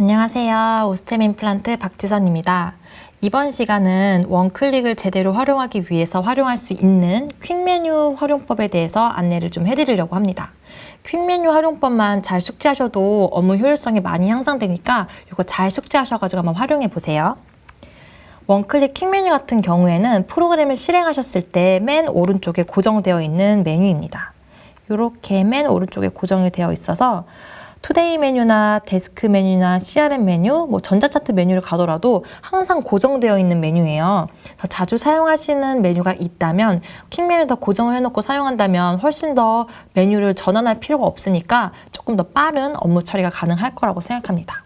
안녕하세요. 오스템 임플란트 박지선입니다. 이번 시간은 원클릭을 제대로 활용하기 위해서 활용할 수 있는 퀵 메뉴 활용법에 대해서 안내를 좀 해드리려고 합니다. 퀵 메뉴 활용법만 잘 숙지하셔도 업무 효율성이 많이 향상되니까 이거 잘 숙지하셔가지고 한번 활용해 보세요. 원클릭 퀵 메뉴 같은 경우에는 프로그램을 실행하셨을 때 맨 오른쪽에 고정되어 있는 메뉴입니다. 이렇게 맨 오른쪽에 고정이 되어 있어서 투데이 메뉴나 데스크 메뉴나 CRM 메뉴, 뭐 전자차트 메뉴를 가더라도 항상 고정되어 있는 메뉴예요. 더 자주 사용하시는 메뉴가 있다면 더 고정을 해놓고 사용한다면 훨씬 더 메뉴를 전환할 필요가 없으니까 조금 더 빠른 업무 처리가 가능할 거라고 생각합니다.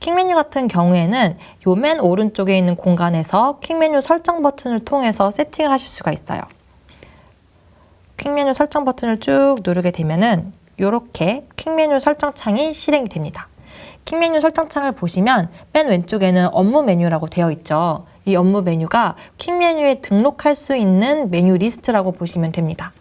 퀵 메뉴 같은 경우에는 요 맨 오른쪽에 있는 공간에서 퀵 메뉴 설정 버튼을 통해서 세팅을 하실 수가 있어요. 퀵 메뉴 설정 버튼을 쭉 누르게 되면은 이렇게 퀵 메뉴 설정 창이 실행이 됩니다. 퀵 메뉴 설정 창을 보시면 맨 왼쪽에는 업무 메뉴라고 되어 있죠. 이 업무 메뉴가 퀵 메뉴에 등록할 수 있는 메뉴 리스트라고 보시면 됩니다.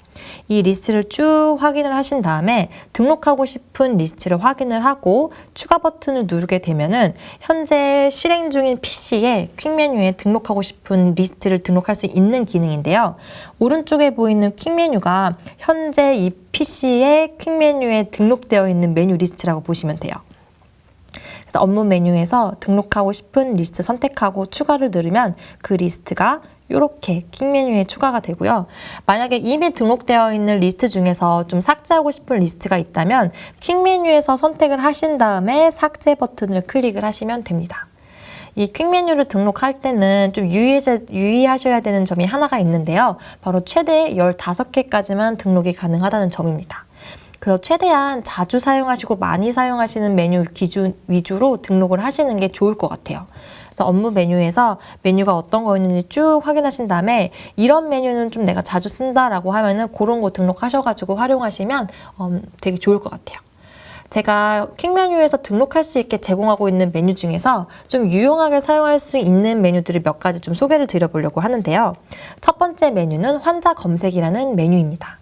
이 리스트를 쭉 확인을 하신 다음에 등록하고 싶은 리스트를 확인을 하고 추가 버튼을 누르게 되면은 현재 실행 중인 PC에 퀵 메뉴에 등록하고 싶은 리스트를 등록할 수 있는 기능인데요. 오른쪽에 보이는 퀵 메뉴가 현재 이 PC의 퀵 메뉴에 등록되어 있는 메뉴 리스트라고 보시면 돼요. 업무 메뉴에서 등록하고 싶은 리스트 선택하고 추가를 누르면 그 리스트가 이렇게 퀵 메뉴에 추가가 되고요. 만약에 이미 등록되어 있는 리스트 중에서 좀 삭제하고 싶은 리스트가 있다면 퀵 메뉴에서 선택을 하신 다음에 삭제 버튼을 클릭을 하시면 됩니다. 이퀵 메뉴를 등록할 때는 좀 유의하셔야 되는 점이 하나가 있는데요. 바로 최대 15개까지만 등록이 가능하다는 점입니다. 그래서 최대한 자주 사용하시고 많이 사용하시는 메뉴 기준 위주로 등록을 하시는 게 좋을 것 같아요. 그래서 업무 메뉴에서 메뉴가 어떤 거 있는지 쭉 확인하신 다음에 이런 메뉴는 좀 내가 자주 쓴다라고 하면은 그런 거 등록하셔가지고 활용하시면 음, 되게 좋을 것 같아요. 제가 퀵 메뉴에서 등록할 수 있게 제공하고 있는 메뉴 중에서 좀 유용하게 사용할 수 있는 메뉴들을 몇 가지 좀 소개를 드려보려고 하는데요. 첫 번째 메뉴는 환자 검색이라는 메뉴입니다.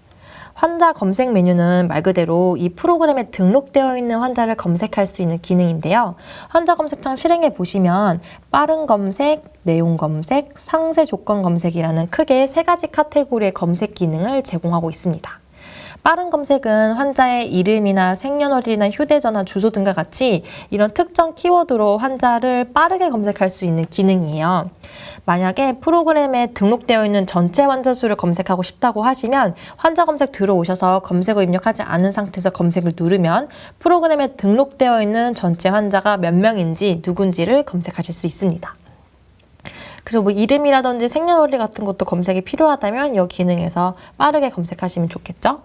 환자 검색 메뉴는 말 그대로 이 프로그램에 등록되어 있는 환자를 검색할 수 있는 기능인데요. 환자 검색창 실행해 보시면 빠른 검색, 내용 검색, 상세 조건 검색이라는 크게 세 가지 카테고리의 검색 기능을 제공하고 있습니다. 빠른 검색은 환자의 이름이나 생년월일이나 휴대전화, 주소 등과 같이 이런 특정 키워드로 환자를 빠르게 검색할 수 있는 기능이에요. 만약에 프로그램에 등록되어 있는 전체 환자 수를 검색하고 싶다고 하시면 환자 검색 들어오셔서 검색어 입력하지 않은 상태에서 검색을 누르면 프로그램에 등록되어 있는 전체 환자가 몇 명인지 누군지를 검색하실 수 있습니다. 그리고 뭐 이름이라든지 생년월일 같은 것도 검색이 필요하다면 이 기능에서 빠르게 검색하시면 좋겠죠.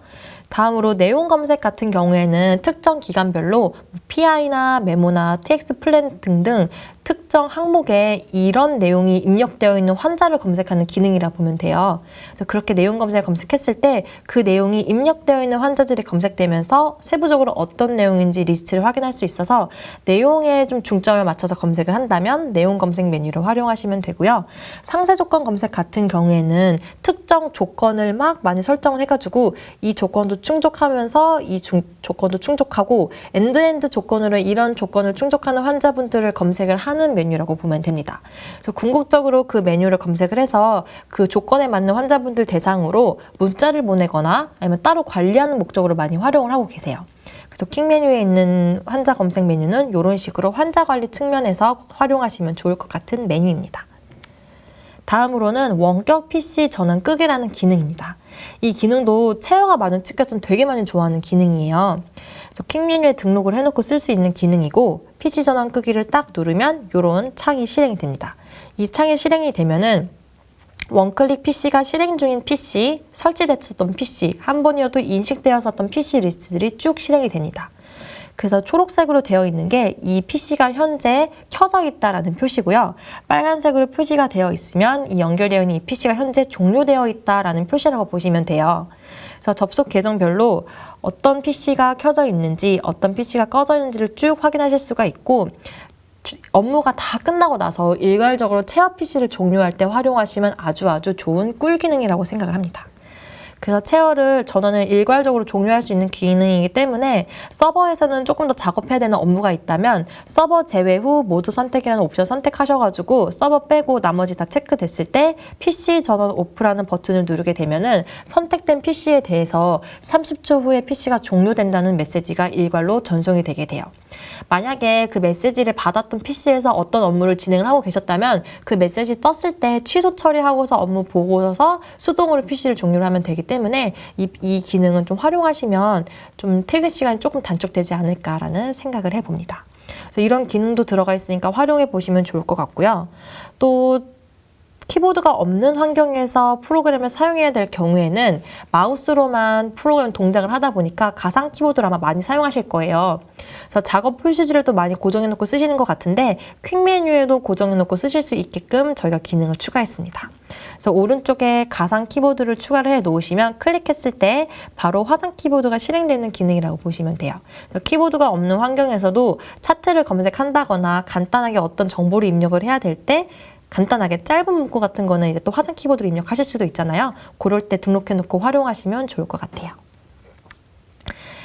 다음으로 내용 검색 같은 경우에는 특정 기간별로 PI나 메모나 TX 플랜 등등 특정 항목에 이런 내용이 입력되어 있는 환자를 검색하는 기능이라 보면 돼요. 그래서 그렇게 내용 검색을 검색했을 때 그 내용이 입력되어 있는 환자들이 검색되면서 세부적으로 어떤 내용인지 리스트를 확인할 수 있어서 내용에 좀 중점을 맞춰서 검색을 한다면 내용 검색 메뉴를 활용하시면 되고요. 상세 조건 검색 같은 경우에는 특정 조건을 막 많이 설정을 해가지고 이 조건도 충족하면서 이 중, 조건도 충족하고 엔드엔드 조건으로 이런 조건을 충족하는 환자분들을 검색을 하는 메뉴라고 보면 됩니다. 그래서 궁극적으로 그 메뉴를 검색을 해서 그 조건에 맞는 환자분들 대상으로 문자를 보내거나 아니면 따로 관리하는 목적으로 많이 활용을 하고 계세요. 그래서 킥 메뉴에 있는 환자 검색 메뉴는 이런 식으로 환자 관리 측면에서 활용하시면 좋을 것 같은 메뉴입니다. 다음으로는 원격 PC 전원 끄기라는 기능입니다. 이 기능도 체어가 많은 측에서는 되게 많이 좋아하는 기능이에요. 그래서 퀵 메뉴에 등록을 해놓고 쓸 수 있는 기능이고 PC 전원 끄기를 딱 누르면 이런 창이 실행이 됩니다. 이 창이 실행이 되면은 원클릭 PC가 실행 중인 PC, 설치됐었던 PC, 한 번이라도 인식되었었던 PC 리스트들이 쭉 실행이 됩니다. 그래서 초록색으로 되어 있는 게 이 PC가 현재 켜져 있다라는 표시고요. 빨간색으로 표시가 되어 있으면 이 연결되어 있는 이 PC가 현재 종료되어 있다라는 표시라고 보시면 돼요. 그래서 접속 계정별로 어떤 PC가 켜져 있는지 어떤 PC가 꺼져 있는지를 쭉 확인하실 수가 있고 업무가 다 끝나고 나서 일괄적으로 체어 PC를 종료할 때 활용하시면 아주 아주 좋은 꿀 기능이라고 생각을 합니다. 그래서 체어를 전원을 일괄적으로 종료할 수 있는 기능이기 때문에 서버에서는 조금 더 작업해야 되는 업무가 있다면 서버 제외 후 모두 선택이라는 옵션 선택하셔가지고 서버 빼고 나머지 다 체크됐을 때 PC 전원 오프라는 버튼을 누르게 되면은 선택된 PC에 대해서 30초 후에 PC가 종료된다는 메시지가 일괄로 전송이 되게 돼요. 만약에 그 메시지를 받았던 PC에서 어떤 업무를 진행을 하고 계셨다면 그 메시지 떴을 때 취소 처리하고서 업무 보고서 수동으로 PC를 종료를 하면 되기 때문에 이, 이 기능은 좀 활용하시면 좀 퇴근 시간이 조금 단축되지 않을까라는 생각을 해봅니다. 그래서 이런 기능도 들어가 있으니까 활용해 보시면 좋을 것 같고요. 또 키보드가 없는 환경에서 프로그램을 사용해야 될 경우에는 마우스로만 프로그램 동작을 하다 보니까 가상 키보드를 아마 많이 사용하실 거예요. 그래서 작업 표시지를 또 많이 고정해 놓고 쓰시는 것 같은데 퀵 메뉴에도 고정해 놓고 쓰실 수 있게끔 저희가 기능을 추가했습니다. 그래서 오른쪽에 가상 키보드를 추가를 해 놓으시면 클릭했을 때 바로 화상 키보드가 실행되는 기능이라고 보시면 돼요. 키보드가 없는 환경에서도 차트를 검색한다거나 간단하게 어떤 정보를 입력을 해야 될 때 간단하게 짧은 문구 같은 거는 이제 또 화상 키보드로 입력하실 수도 있잖아요. 그럴 때 등록해 놓고 활용하시면 좋을 것 같아요.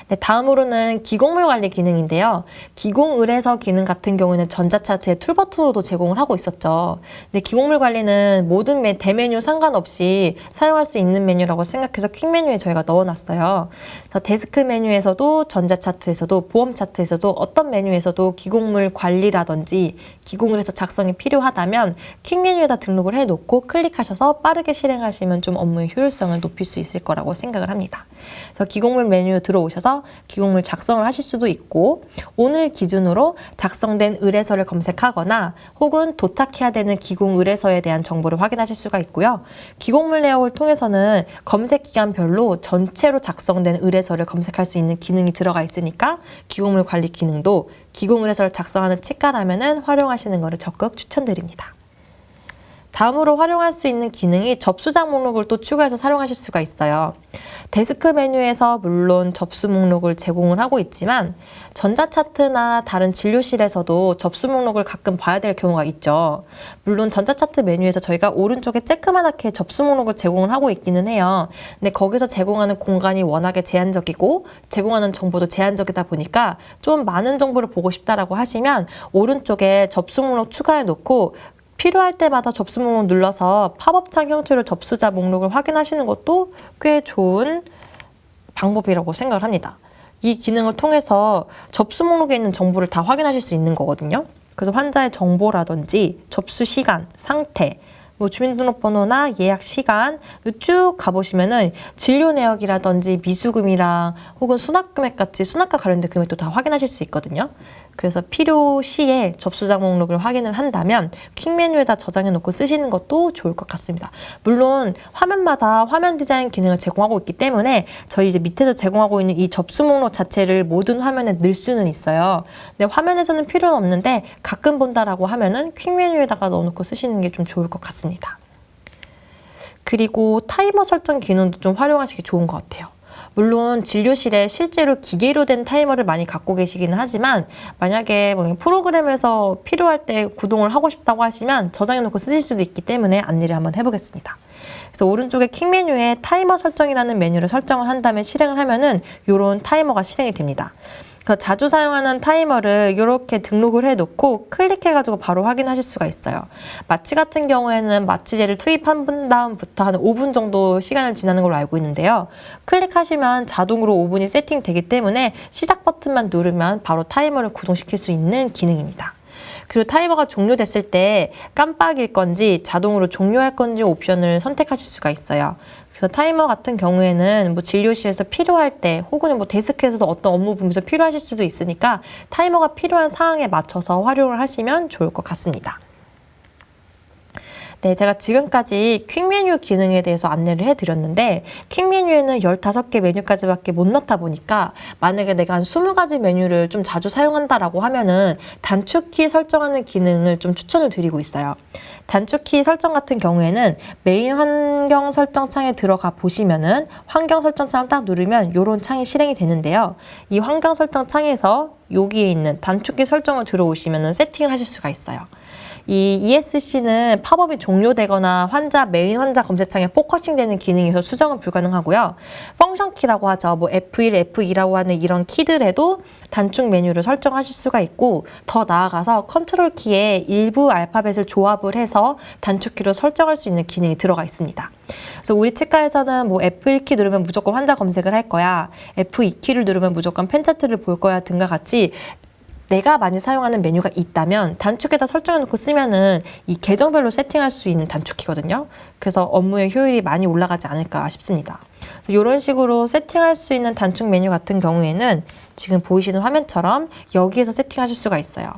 네, 다음으로는 기공물 관리 기능인데요. 기공 의뢰서 기능 같은 경우에는 전자차트의 툴 버튼으로도 제공을 하고 있었죠. 근데 기공물 관리는 모든 메, 대메뉴 상관없이 사용할 수 있는 메뉴라고 생각해서 퀵 메뉴에 저희가 넣어놨어요. 그래서 데스크 메뉴에서도 전자차트에서도 보험 차트에서도 어떤 메뉴에서도 기공물 관리라든지 기공을 해서 작성이 필요하다면 퀵 메뉴에다 등록을 해놓고 클릭하셔서 빠르게 실행하시면 좀 업무의 효율성을 높일 수 있을 거라고 생각을 합니다. 그래서 기공물 메뉴 들어오셔서 기공물 작성을 하실 수도 있고 오늘 기준으로 작성된 의뢰서를 검색하거나 혹은 도착해야 되는 기공 의뢰서에 대한 정보를 확인하실 수가 있고요. 기공물 내역을 통해서는 검색 기간별로 전체로 작성된 의뢰서를 검색할 수 있는 기능이 들어가 있으니까 기공물 관리 기능도 기공 의뢰서를 작성하는 치과라면은 활용하시는 것을 적극 추천드립니다. 다음으로 활용할 수 있는 기능이 접수장 목록을 또 추가해서 사용하실 수가 있어요. 데스크 메뉴에서 물론 접수 목록을 제공을 하고 있지만 전자차트나 다른 진료실에서도 접수 목록을 가끔 봐야 될 경우가 있죠. 물론 전자차트 메뉴에서 저희가 오른쪽에 쬐끄만하게 접수 목록을 제공을 하고 있기는 해요. 근데 거기서 제공하는 공간이 워낙에 제한적이고 제공하는 정보도 제한적이다 보니까 좀 많은 정보를 보고 싶다라고 하시면 오른쪽에 접수 목록 추가해 놓고 필요할 때마다 접수 목록 눌러서 팝업창 형태로 접수자 목록을 확인하시는 것도 꽤 좋은 방법이라고 생각을 합니다. 이 기능을 통해서 접수 목록에 있는 정보를 다 확인하실 수 있는 거거든요. 그래서 환자의 정보라든지 접수 시간, 상태, 뭐 주민등록번호나 예약 시간 쭉 가보시면은 진료 내역이라든지 미수금이랑 혹은 수납금액 같이 수납과 관련된 금액도 다 확인하실 수 있거든요. 그래서 필요 시에 접수자 목록을 확인을 한다면 퀵 메뉴에다 저장해 놓고 쓰시는 것도 좋을 것 같습니다. 물론 화면마다 화면 디자인 기능을 제공하고 있기 때문에 저희 이제 밑에서 제공하고 있는 이 접수 목록 자체를 모든 화면에 넣을 수는 있어요. 근데 화면에서는 필요는 없는데 가끔 본다라고 하면은 퀵 메뉴에다가 넣어놓고 쓰시는 게 좀 좋을 것 같습니다. 그리고 타이머 설정 기능도 좀 활용하시기 좋은 것 같아요. 물론 진료실에 실제로 기계로 된 타이머를 많이 갖고 계시기는 하지만 만약에 뭐 프로그램에서 필요할 때 구동을 하고 싶다고 하시면 저장해 놓고 쓰실 수도 있기 때문에 안내를 한번 해보겠습니다. 그래서 오른쪽에 킥 메뉴에 타이머 설정이라는 메뉴를 설정을 한 다음에 실행을 하면은 이런 타이머가 실행이 됩니다. 그래서 자주 사용하는 타이머를 이렇게 등록을 해놓고 클릭해가지고 바로 확인하실 수가 있어요. 마취 같은 경우에는 마취제를 투입한 다음부터 한 5분 정도 시간을 지나는 걸로 알고 있는데요. 클릭하시면 자동으로 5분이 세팅되기 때문에 시작 버튼만 누르면 바로 타이머를 구동시킬 수 있는 기능입니다. 그리고 타이머가 종료됐을 때 깜빡일 건지 자동으로 종료할 건지 옵션을 선택하실 수가 있어요. 그래서 타이머 같은 경우에는 뭐 진료실에서 필요할 때 혹은 뭐 데스크에서도 어떤 업무 보면서 필요하실 수도 있으니까 타이머가 필요한 상황에 맞춰서 활용을 하시면 좋을 것 같습니다. 네, 제가 지금까지 퀵 메뉴 기능에 대해서 안내를 해드렸는데 퀵 메뉴에는 15개 메뉴까지밖에 못 넣다 보니까 만약에 내가 한 20가지 메뉴를 좀 자주 사용한다라고 하면은 단축키 설정하는 기능을 좀 추천을 드리고 있어요. 단축키 설정 같은 경우에는 메인 환경 설정 창에 들어가 보시면은 환경 설정 창을 딱 누르면 이런 창이 실행이 되는데요. 이 환경 설정 창에서 여기에 있는 단축키 설정을 들어오시면은 세팅을 하실 수가 있어요. 이 ESC는 팝업이 종료되거나 환자 메인 환자 검색창에 포커싱 되는 기능에서 수정은 불가능하고요. 펑션 키라고 하죠. 뭐 F1, F2라고 하는 이런 키들에도 단축 메뉴를 설정하실 수가 있고 더 나아가서 컨트롤 키에 일부 알파벳을 조합을 해서 단축 키로 설정할 수 있는 기능이 들어가 있습니다. 그래서 우리 치과에서는 뭐 F1키 누르면 무조건 환자 검색을 할 거야. F2키를 누르면 무조건 펜 차트를 볼 거야 등과 같이 내가 많이 사용하는 메뉴가 있다면 단축에다 설정해 놓고 쓰면은 이 계정별로 세팅할 수 있는 단축키거든요. 그래서 업무의 효율이 많이 올라가지 않을까 싶습니다. 이런 식으로 세팅할 수 있는 단축 메뉴 같은 경우에는 지금 보이시는 화면처럼 여기에서 세팅하실 수가 있어요.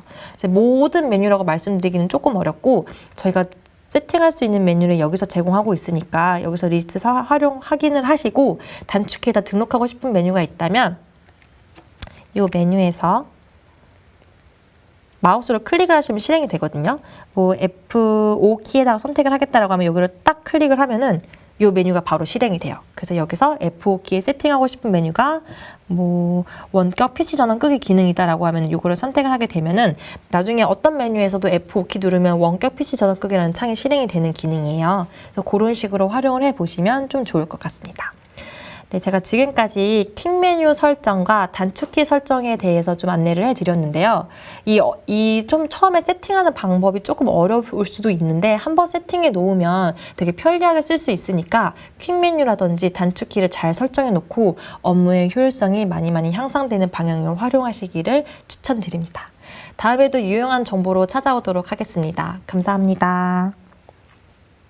모든 메뉴라고 말씀드리기는 조금 어렵고 저희가 세팅할 수 있는 메뉴를 여기서 제공하고 있으니까 여기서 리스트 사- 활용 확인을 하시고 단축키에다 등록하고 싶은 메뉴가 있다면 이 메뉴에서 마우스로 클릭을 하시면 실행이 되거든요. 뭐 F5 키에다가 선택을 하겠다라고 하면 여기를 딱 클릭을 하면은 이 메뉴가 바로 실행이 돼요. 그래서 여기서 F5 키에 세팅하고 싶은 메뉴가 뭐 원격 PC 전원 끄기 기능이다라고 하면 이거를 선택을 하게 되면은 나중에 어떤 메뉴에서도 F5 키 누르면 원격 PC 전원 끄기라는 창이 실행이 되는 기능이에요. 그래서 그런 식으로 활용을 해 보시면 좀 좋을 것 같습니다. 네, 제가 지금까지 퀵 메뉴 설정과 단축키 설정에 대해서 좀 안내를 해드렸는데요. 이, 어, 이좀 처음에 세팅하는 방법이 조금 어려울 수도 있는데 한번 세팅해 놓으면 되게 편리하게 쓸 수 있으니까 퀵 메뉴라든지 단축키를 잘 설정해 놓고 업무의 효율성이 많이 많이 향상되는 방향으로 활용하시기를 추천드립니다. 다음에도 유용한 정보로 찾아오도록 하겠습니다. 감사합니다.